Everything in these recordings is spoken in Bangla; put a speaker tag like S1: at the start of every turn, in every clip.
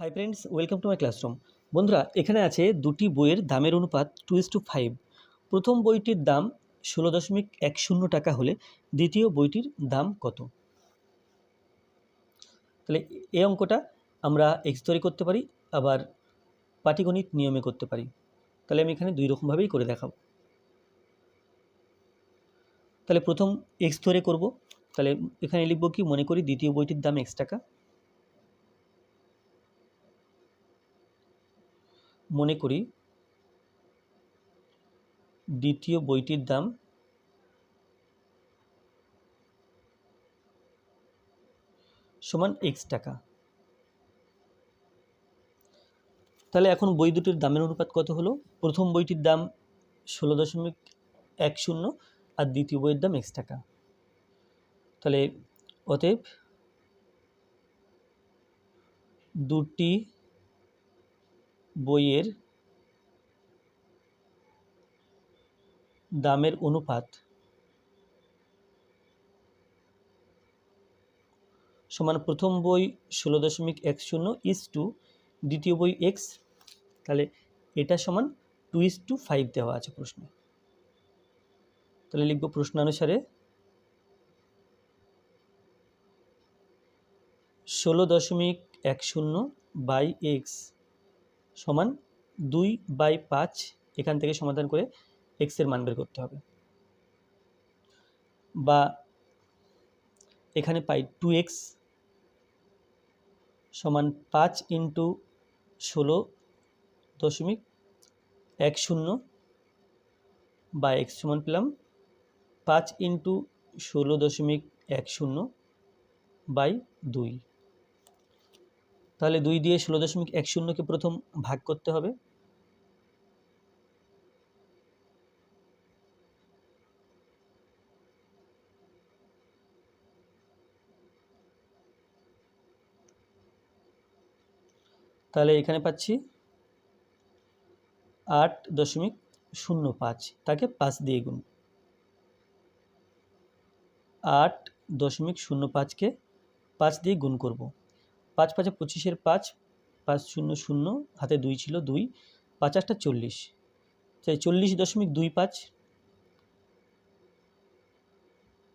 S1: Hi friends welcome to my classroom বন্ধুরা, এখানে আছে দুটি বইয়ের দামের অনুপাত টু ইস টু ফাইভ প্রথম বইটির দাম ষোলো দশমিক এক শূন্য টাকা হলে দ্বিতীয় বইটির দাম কত? তাহলে এই অঙ্কটা আমরা এক্স এক্সতরি করতে পারি, আবার পাটিগণিত নিয়মে করতে পারি। তাহলে আমি এখানে দুই রকমভাবেই করে দেখাবো। তাহলে প্রথম এক্স ধরে করব। তাহলে এখানে লিখব কি, মনে করি দ্বিতীয় বইটির দাম এক্স টাকা। মনে করি, দ্বিতীয় বইটির দাম সমান এক্স টাকা। তাহলে এখন বই দুটির দামের অনুপাত কত হলো? প্রথম বইটির দাম ষোলো দশমিক এক শূন্য আর দ্বিতীয় বইয়ের দাম এক্স টাকা। তাহলে অতএব দুটি বইয়ের দামের অনুপাত সমান প্রথম বই ষোলো দশমিক এক শূন্য ইস টু দ্বিতীয় বই এক্স, তাহলে এটা সমান টু ইস টু ফাইভ দেওয়া আছে প্রশ্নে। তাহলে লিখব প্রশ্নানুসারে ষোলো দশমিক এক শূন্য বাই এক্স সমান দুই বাই পাঁচ এখান থেকে সমাধান করে এক্সের মান বের করতে হবে। বা এখানে পাই টু এক্স সমান পাঁচ ইন্টু ষোলো দশমিক এক শূন্য বা এক্স সমান পেলাম পাঁচ ইন্টু ষোলো দশমিক এক শূন্য বাই দুই। তাহলে দুই দিয়ে ষোলো দশমিক এক শূন্যকে প্রথম ভাগ করতে হবে। তাহলে এখানে পাচ্ছি আট দশমিক শূন্য পাঁচ, তাকে পাঁচ দিয়ে গুণ। আট দশমিক শূন্য পাঁচকে পাঁচ দিয়ে গুণ করব। পাঁচ পাঁচে পঁচিশের পাঁচ পাঁচ শূন্য শূন্য, হাতে দুই ছিল দুই, পাঁচ আটটা চল্লিশ। তাই চল্লিশ দশমিক দুই পাঁচ,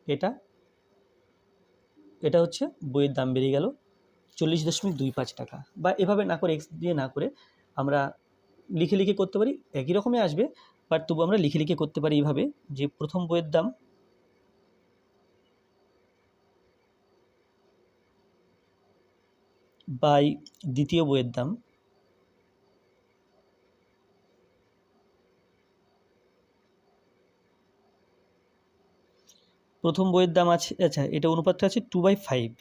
S1: এটা এটা হচ্ছে বইয়ের দাম বেড়ে গেল চল্লিশ দশমিক দুই পাঁচ টাকা। বা এভাবে না করে এক্স দিয়ে না করে আমরা লিখে লিখে করতে পারি, একই রকমই আসবে বাট তবু আমরা লিখে লিখে করতে পারি এইভাবে যে প্রথম বইয়ের দাম বাই দ্বিতীয় বইয়ের দাম। প্রথম বইয়ের দাম আছে আচ্ছা এটা অনুপাতটা আছে টু বাই ফাইভ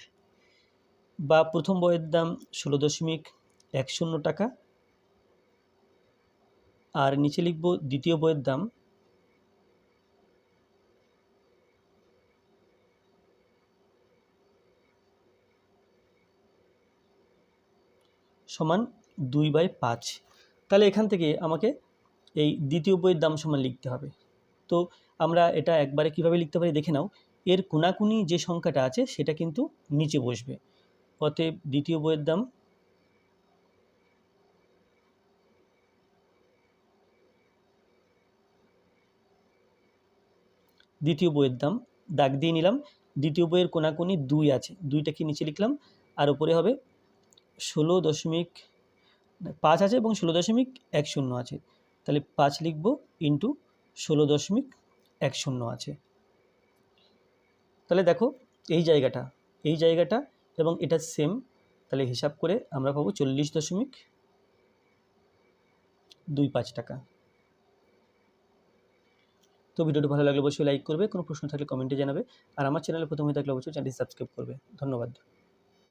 S1: বা প্রথম বইয়ের দাম ষোলো দশমিক এক শূন্য টাকা। আর নিচে লিখব দ্বিতীয় বইয়ের দাম সমান দুই বাই পাঁচ। তাহলে এখান থেকে আমাকে এই দ্বিতীয় বইয়ের দাম সমান লিখতে হবে। তো আমরা এটা একবারে কীভাবে লিখতে পারি দেখে নাও। এর কোনাকুনি যে সংখ্যাটা আছে সেটা কিন্তু নিচে বসবে। অতএব দ্বিতীয় বইয়ের দাম দ্বিতীয় বইয়ের দাম, দাগ দিয়ে নিলাম। দ্বিতীয় বইয়ের কোনাকুনি দুই আছে। দুইটাকে নিচে লিখলাম? আর উপরে হবে ষোলো দশমিক পাঁচ আছে এবং ষোলো দশমিক এক শূন্য আছে। তাহলে পাঁচ লিখব ইন্টু ষোলো দশমিক এক শূন্য আছে। তাহলে দেখো এই জায়গাটা এই জায়গাটা এবং এটা সেম তাহলে হিসাব করে আমরা পাবো চল্লিশ দশমিক দুই পাঁচ টাকা। তো ভিডিওটি ভালো লাগলে অবশ্যই লাইক করবে, কোনো প্রশ্ন থাকলে কমেন্টে জানাবে। আর আমার চ্যানেলে প্রথমে থাকলে অবশ্যই চ্যানেলটি সাবস্ক্রাইব করবে। ধন্যবাদ।